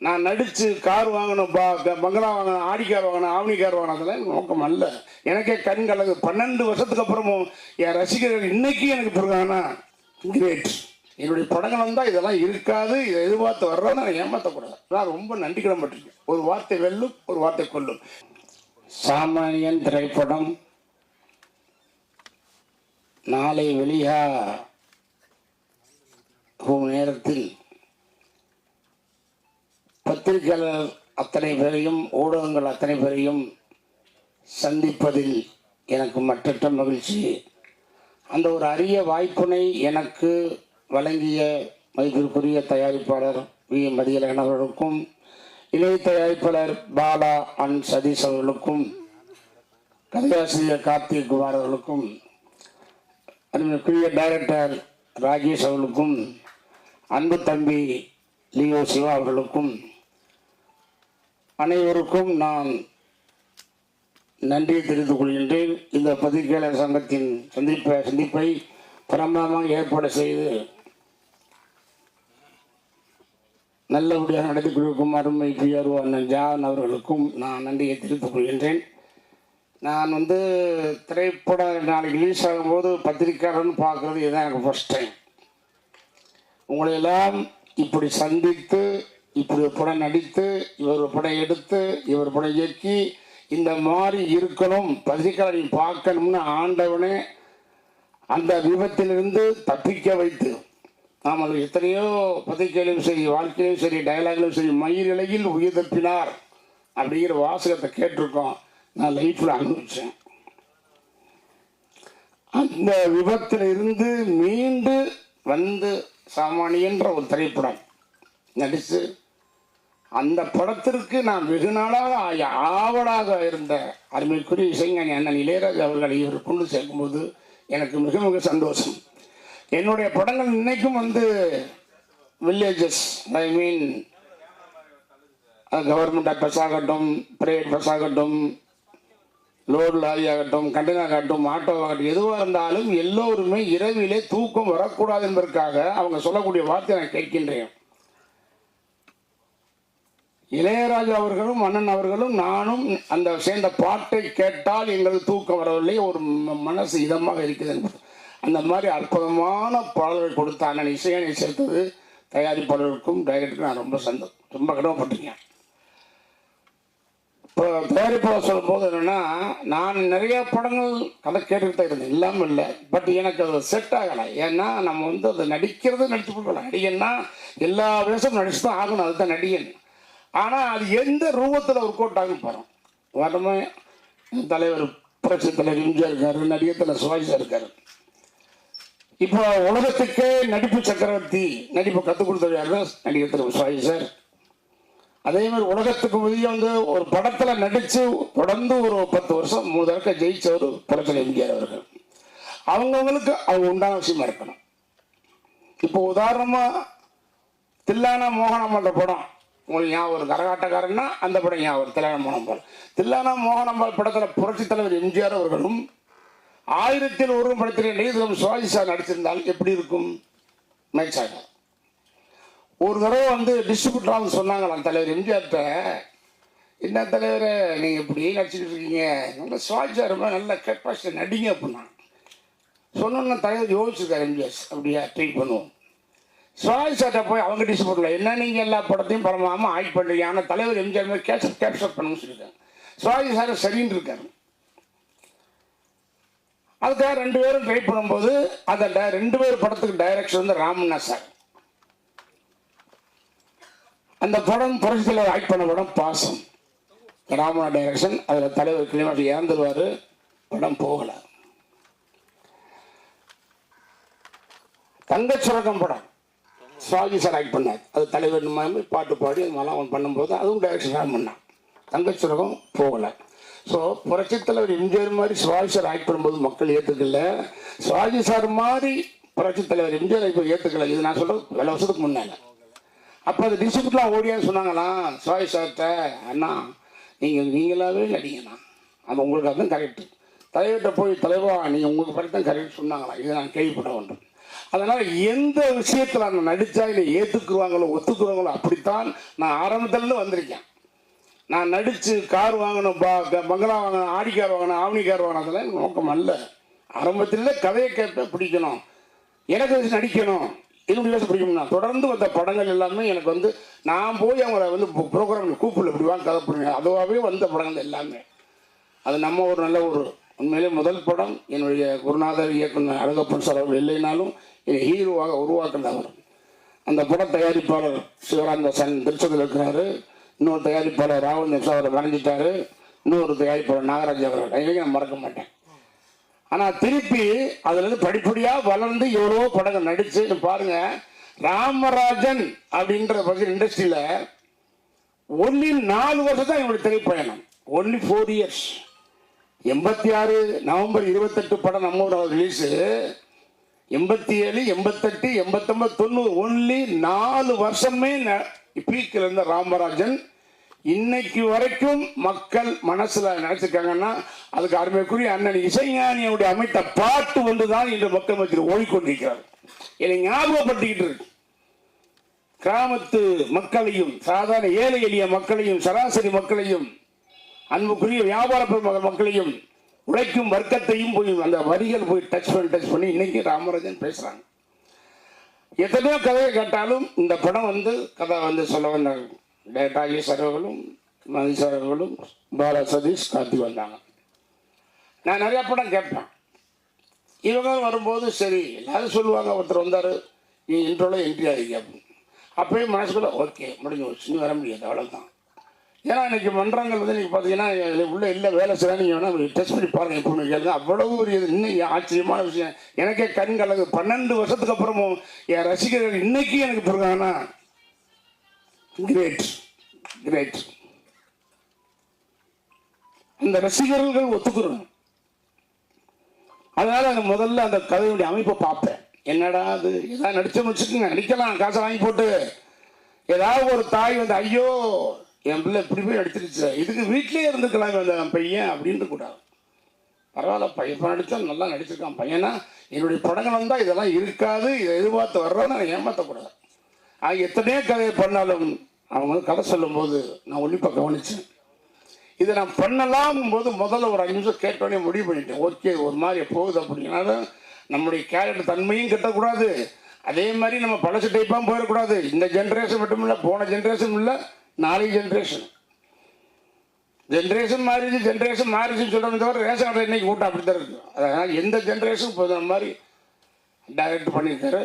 நான் நடித்து கார் வாங்கணும் பா க- பங்களா வாங்கணும் ஆடி கார் வாங்கணும் ஆவணி கார் வாங்கணும் அதெல்லாம் எனக்கு நோக்கம் அல்ல. எனக்கே கண் கலங்கு. பன்னெண்டு வருஷத்துக்கு அப்புறமும் என் ரசிகர்கள் இன்னைக்கு எனக்கு பிறகானா கிரேட் என்னுடைய படங்கள் வந்தால் இதெல்லாம் இருக்காது இதை எதிர்பார்த்து வர்றோன்னு நான் ஏமாற்றக்கூடாது நான் ரொம்ப நன்றி கடன்பட்டிருக்கேன் ஒரு வார்த்தை வெல்லும் ஒரு வார்த்தை கொல்லும். சாமானியன் திரைப்படம் நாளை வெளியா? நேரத்தில் பத்திரிகையாளர் அத்தனை பேரையும் ஊடகங்கள் அத்தனை பேரையும் சந்திப்பதில் எனக்கு மற்றற்ற மகிழ்ச்சி. அந்த ஒரு அரிய வாய்ப்பினை எனக்கு வழங்கிய மதிப்பிற்குரிய தயாரிப்பாளர் வி. மதியழகன் அவர்களுக்கும் இணை தயாரிப்பாளர் பாலா அன். சதீஷ் அவர்களுக்கும் கதையாசிரியர் கார்த்திக் குமார் அவர்களுக்கும் அன்புக்குரிய டைரக்டர் ராஜேஷ் அவர்களுக்கும் அன்பு தம்பி லியோ சிவா அவர்களுக்கும் அனைவருக்கும் நான் நன்றியை தெரிவித்துக் கொள்கின்றேன். இந்த பத்திரிகையாளர் சங்கத்தின் சந்திப்பை சந்திப்பை பிரமாதமாக ஏற்பாடு செய்து நல்லபடியாக நடத்தி கொண்டிருக்கும் அருமை பிஆர்ஓ அண்ணன் ஜான் அவர்களுக்கும் நான் நன்றியை தெரிவித்துக் கொள்கின்றேன். நான் வந்து திரைப்பட நாளைக்கு ரிலீஸ் ஆகும்போது பத்திரிக்கையாளர்னு பார்க்குறது இதுதான் எனக்கு ஃபர்ஸ்ட் டைம் உங்களை எல்லாம் இப்படி சந்தித்து இப்படி ஒரு படம் நடித்து இவர் ஒரு படம் எடுத்து இவர் படம் இயக்கி இந்த மாதிரி இருக்கணும் பசிக்கலை பார்க்கணும்னு ஆண்டவனே அந்த விபத்திலிருந்து தப்பிக்க வைத்து நாம் அது எத்தனையோ பத்திரிகையிலும் சரி வாழ்க்கையிலும் சரி டயலாக்லையும் சரி மயிரிலையில் உயிர் தப்பினார் அப்படிங்கிற வாசகத்தை கேட்டிருக்கோம். நான் லைஃப்பில் அனுபவிச்சேன். அந்த விபத்தில் இருந்து மீண்டு வந்து சாமானியன்ற ஒரு திரைப்படம். நடித்து அந்த படத்திற்கு நான் வெகு நாளாக ஆவலாக இருந்த அருமைக்குரிய இசைஞானி அண்ணன் இளையராஜா அவர்களை இவர் கொண்டு சேர்க்கும்போது எனக்கு மிக மிக சந்தோஷம். என்னுடைய படங்கள் இன்னைக்கும் வந்து villages I mean government bus ஆகட்டும் பிரைவேட் பஸ் ஆகட்டும் லோடு லாரி ஆகட்டும் கண்டெய்னர் ஆகட்டும் ஆட்டோ ஆகட்டும் எதுவாக இருந்தாலும் எல்லோருமே இரவிலே தூக்கம் வரக்கூடாது என்பதற்காக அவங்க சொல்லக்கூடிய வார்த்தை நான் கேட்கின்றேன். இளையராஜா அவர்களும் அண்ணன் அவர்களும் நானும் அந்த சேர்ந்த பாட்டை கேட்டால் எங்கள் தூக்கம் வரவில்லை ஒரு ம- மனசு இதமாக இருக்குது என்பது. அந்த மாதிரி அற்புதமான பாடல்கள் கொடுத்த அண்ணன் இசையனை சேர்த்தது தயாரிப்பாளருக்கும் டைரக்டருக்கும் நான் ரொம்ப சந்தோஷம் ரொம்ப கடமைப்பட்டிருக்கேன். இப்போ தயாரிப்பாளர் சொல்லும்போது என்னென்னா நான் நிறைய படங்கள் கதை கேட்டுக்கிட்டே தான் இருந்தேன் இல்லாமல் இல்லை. பட் எனக்கு அது செட் ஆகலை. ஏன்னா நம்ம வந்து அதை நடிக்கிறது நடிச்சு கொடுக்கலாம் நடிகன்னா எல்லா வேஷமும் நடிச்சு தான் ஆகணும். அதுதான் நடிகன். ஆனால் அது எந்த ரூபத்தில் ஒர்க் அவுட் ஆகும் வரமே தலைவர் புரட்சி தலைவர் எம்ஜிஆர் இருக்காரு நடிகத்தில் சுவாஜா இருக்காரு. இப்போ உலகத்துக்கே நடிப்பு சக்கரவர்த்தி நடிப்பு கற்றுக் கொடுத்தது யாருன்னா நடிகர் திரு சுவாஜி சார். அதே மாதிரி உலகத்துக்கு வெளியே வந்து ஒரு படத்தில் நடித்து தொடர்ந்து ஒரு பத்து வருஷம் மூணு தடவை ஜெயிச்சவர் படத்தில் எம்ஜிஆர் அவர்கள் அவங்கவுங்களுக்கு அவங்க உண்டான விஷயமா இருக்கணும். இப்போ உதாரணமாக தில்லானா மோகனம்ன்ற படம். உங்களுக்கு ஞாபகம் ஒரு கரகாட்டக்காரன்னா அந்த படம் ஞாபகம் வரும், தில்லான மோகனம்பால் தில்லானா மோகனம்பால் படத்தில் புரட்சி தலைவர் எம்ஜிஆர் அவர்களும் ஆயிரத்தில் ஒரு படத்தில் நெய்தலம் சுவாஜி சார் நடிச்சிருந்தால் எப்படி இருக்கும்? மேட்ச் ஆகும் ஒரு தடவை வந்து டிஸ்ட்ரிபியூட்டராக சொன்னாங்களாம் தலைவர் எம்ஜிஆர்கிட்ட என்ன தலைவர் நீங்கள் இப்படி நடிச்சிட்டு இருக்கீங்க. நல்ல சுவாஜா ரொம்ப நல்ல கெப்பாசிட்டி நடிங்க அப்படின்னா சொன்னோன்னு தலைவர் யோசிச்சிருக்காரு எம்ஜிஆர். அப்படியா ட்ரீட் பண்ணுவோம். சுவாஜி சார்ட்ட போய் அவங்க டிஸ்ட்ரிபியூட்டரில் என்ன நீங்கள் எல்லா படத்தையும் பரமாமல் ஆக்ட் பண்ணுறீங்க ஆனால் தலைவர் எம்ஜிஆர் மாதிரி கேப்சர் கேப்சர் பண்ணணும்னு சொல்லியிருக்காங்க சுவாஜி சார் சரின்னு இருக்காரு. அதுக்காக ரெண்டு பேரும் ட்ரை பண்ணும்போது அந்த ட- ரெண்டு பேர் படத்துக்கு டைரக்ஷன் வந்து ராமண்ணா சார். அந்த படம் புரட்சியில் ஆக்ட் பண்ண படம் பாசம். ராமண்ணா டைரக்ஷன் அதில் தலைவர் கிளிமாட்டி இறந்துருவார். படம் போகல. தங்கச்சுரகம் படம். சுவாஜி சார் ஆக்ட் பண்ணார். அது தலைவர் மாதிரி பாட்டு பாடி அது மாதிரிலாம் அவன் பண்ணும்போது அதுவும் டைரக்ஷன் பண்ணான். தங்கச்சுரகம் போகலை. ஸோ புரட்சித் தலைவர் எம்ஜிஆர் மாதிரி சிவாஜி சார் ஆக்ட் பண்ணும்போது மக்கள் ஏற்றுக்கல சிவாஜி சார் மாதிரி புரட்சித் தலைவர் எம்ஜிஆர் இப்போ ஏற்றுக்கல இது நான் சொல்றது பல வருஷத்துக்கு முன்னால. அப்போ அது டிஸ்ட்ரிபியூட்லாம் ஓடியான்னு சொன்னாங்களா? சிவாஜி சார்கிட்ட அண்ணா நீங்கள் நீங்களாவே நடிங்கண்ணா அது உங்களுக்கு அதுதான் கரெக்டு தலைவர்கிட்ட போய் தலைவா நீங்கள் உங்களுக்கு பற்றி தான் கரெக்ட் சொன்னாங்களா? இதை நான் கேள்விப்பட வேண்டும் அதனால எந்த விஷயத்துல நான் நடிச்சா என்னை ஏற்றுக்குவாங்களோ ஒத்துக்குவாங்களோ அப்படித்தான் நான் ஆரம்பத்துலேருந்து வந்திருக்கேன். நான் நடிச்சு கார் வாங்கணும் பா- க- பங்களா வாங்கணும் ஆடி கார் வாங்கணும் ஆவணி கார் வாங்கணும் அதெல்லாம் எனக்கு நோக்கம் அல்ல. ஆரம்பத்தில் கதையை கேட்ப பிடிக்கணும். எனக்கு வச்சு நடிக்கணும். என்னுடைய வேஷம் பிடிக்கும்னா தொடர்ந்து வந்த படங்கள் எல்லாமே எனக்கு வந்து நான் போய் அவங்கள வந்து ப்ரோக்ராம் கூப்பிடல. இப்படி வாங்க கதை பிடிங்க அதுவாகவே வந்த படங்கள் எல்லாமே. அது நம்ம ஒரு நல்ல ஒரு உண்மையிலே முதல் படம் என்னுடைய குருநாதர் இயக்குனர் அழகப்பன் சார் அவர்கள் இல்லைனாலும் என்னை ஹீரோவாக உருவாக்குனவர் அந்த பட தயாரிப்பாளர் சிவராந்தசன் திருச்சதில் இருக்கிறாரு. இன்னொரு தயாரிப்பாளர் ராவல் நிமிஷம் அவரை மறைஞ்சிட்டாரு இன்னொரு தயாரிப்பாளர் நாகராஜ் அவர்கள். இவங்க நான் மறக்க மாட்டேன். ஆனால் திருப்பி அதுலேருந்து படிப்படியாக வளர்ந்து எவ்வளோ படங்கள் நடிச்சு பாருங்கள் பாருங்க ராமராஜன் அப்படின்ற பகுதி இண்டஸ்ட்ரியில் ஒன்லி நாலு வருஷம் தான் என்னுடைய திரைப்பயணம். ஒன்லி ஃபோர் இயர்ஸ் எண்பத்தி ஆறு நவம்பர் இருபத்தெட்டு படம் நம்ம ஊர் ரிலீஸு எண்பத்தி ஏழு எண்பத்தெட்டு எண்பத்தொம்பது தொண்ணூறு ஒன்லி நாலு வருஷமே பீக்கில் இருந்த ராமராஜன். இன்னைக்கு வரைக்கும் மக்கள் மனசுல நினைச்சிருக்காங்கன்னா அதுக்கு அருமைக்குரிய அண்ணன் இசைஞானியுடைய அமைத்த பாட்டு ஒன்றுதான் இன்று மக்கள் மத்தியில் ஓடிக்கொண்டிருக்கிறார். என்னை ஞாபகப்படுத்திக்கிட்டு இருக்கு. கிராமத்து மக்களையும் சாதாரண ஏழை எளிய மக்களையும் சராசரி மக்களையும் அன்புக்குரிய வியாபார மக்களையும் உழைக்கும் வர்க்கத்தையும் போய் அந்த வரிகள் போய் டச் பண்ணி டச் பண்ணி இன்னைக்கு ராமராஜன் பேசுறாங்க. எத்தனையோ கதையை கேட்டாலும் இந்த படம் வந்து கதை வந்து சொல்ல வந்தாங்க டேட்டா ஈஸ்வர் அவர்களும் மதிசார் அவர்களும் பாலா சதீஷ் கார்த்தி வந்தாங்க. நான் நிறைய படம் கேட்பேன். இவங்க வரும்போது சரி எல்லாரும் சொல்லுவாங்க ஒருத்தர் வந்தார் நீ இன்ட்ரோல என்ட்ரி ஆகிங்க அப்படின்னு. அப்பயும் மனசுக்குள்ள ஓகே முடிஞ்சு போச்சு வர முடியாது அவ்வளோதான் ஏன்னா இன்னைக்கு மன்றங்கள் வந்து நீங்கள் பார்த்தீங்கன்னா உள்ளே உள்ள இல்லை வேலை செய்யலாம் நீங்கள் வேணால் டெஸ்ட் பண்ணி பாருங்க எப்போ கேளுங்க. அவ்வளவு ஒரு இது இன்னும் ஆச்சரியமான விஷயம். எனக்கே கண் பன்னெண்டு வருஷத்துக்கு அப்புறமும் என் ரசிகர்கள் இன்னைக்கு எனக்கு பிறகானா கிரேட் கிரேட் அந்த ரசிகர்கள் ஒத்துக்கிறோம். அதனால அந்த முதல்ல அந்த கதையுடைய அமைப்பை பார்ப்பேன். என்னடா அது? ஏதாவது நடிச்சோம்னு வச்சுக்கோங்க நடிக்கலாம். காசை வாங்கி போட்டு. ஏதாவது ஒரு தாய் வந்து ஐயோ என் பிள்ளை இப்படி போய் அடிச்சிருச்சு இதுக்கு வீட்லேயே இருந்துக்கலாம் அந்த பையன் அப்படின்ட்டு கூடாது பரவாயில்ல பையன் இப்போ நடித்தா நல்லா நடிச்சிருக்கான். பையனா என்னுடைய படங்கள் வந்தால் இதெல்லாம் இருக்காது இதை எதிர்பார்த்து வர்றதை நான் ஏமாற்றக்கூடாது ஆக எத்தனையோ கதையை பண்ணாலும் அவங்க வந்து கதை சொல்லும்போது நான் உன்னிப்பாக கவனித்தேன் இதை நான் பண்ணலாம் போது முதல்ல ஒரு அஞ்சு நிமிஷம் கேட்டோடனே முடிவு பண்ணிட்டேன். ஓகே ஒரு மாதிரி போகுது அப்படின்னாலும் நம்முடைய கேரக்டர் தன்மையும் கட்டக்கூடாது. அதே மாதிரி நம்ம பழசு டைப்பாக போயிடக்கூடாது. இந்த ஜென்ரேஷன் மட்டும் இல்லை போன ஜென்ரேஷன் இல்லை. நாளைக்கு ஜென்ரேஷன் ஜென்ரேஷன் மாறிடுச்சு ஜென்ரேஷன் மாறிடுச்சுன்னு சொல்கிறத தவிர ரேஷன் கடை இன்னைக்கு கூட்டம் அப்படி தான் இருக்குது அதனால் எந்த ஜென்ரேஷன் இப்போ மாதிரி டைரக்ட் பண்ணியிருக்காரு.